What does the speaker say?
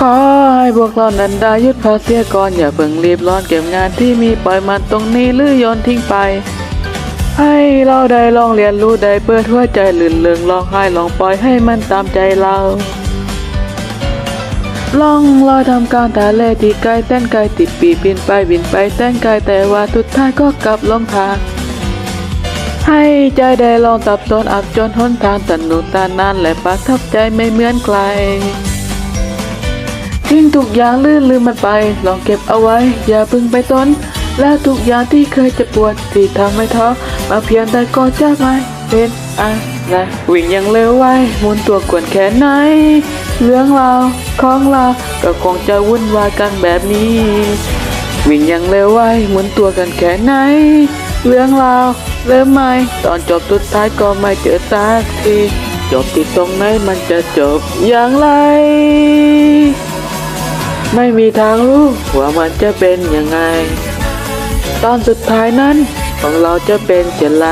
ขอให้พวกเรานันไดาหยุดพักเสียก่อนอย่าเพิ่งรีบร้อนเก็บงานที่มีปล่อยมันตรงนี้หรือโยนทิ้งไป ให้เราได้ลองเรียนรู้ได้เปิดหัวใจลื่นเลืองลองให้ลองปล่อยให้มันตามใจเราล่องลอยทำการทะเลที่ไกลแสนไกลติดปีบินไปบินไปแสนไกลแต่ว่าสุดท้ายก็กลับลงทางให้ใจได้ลองตับตนอับจนหนทางสนุกตานานและประทับใจไม่เหมือนใคร ทิ้งทุกอย่างลื่นลืมมันไป ลองเก็บเอาไว้ อย่าพึ่งไปสนแล้วทุกอย่างที่เคยจะปวดที่ทำให้ท้อมาเพียงแต่ก็จะไม่เป็นอะไรวิ่งอยังเร็วไวมุนตัวกวนแค่ไหน เรื่องราวของเราก็คงจะวุ่นวายกันแบบนี้ วิ่งอยังเร็วไวหมุนตัวกันแค่ไหน เรื่องราวเริ่มใหม่ตอนจบสุดท้ายก็ไม่เจอสักทีจบที่ตรงไหนมันจะจบอย่างไร ไม่มีทางรู้ว่ามันจะเป็นยังไง ตอนสุดท้ายนั้นของเราจะเป็นเช่นไร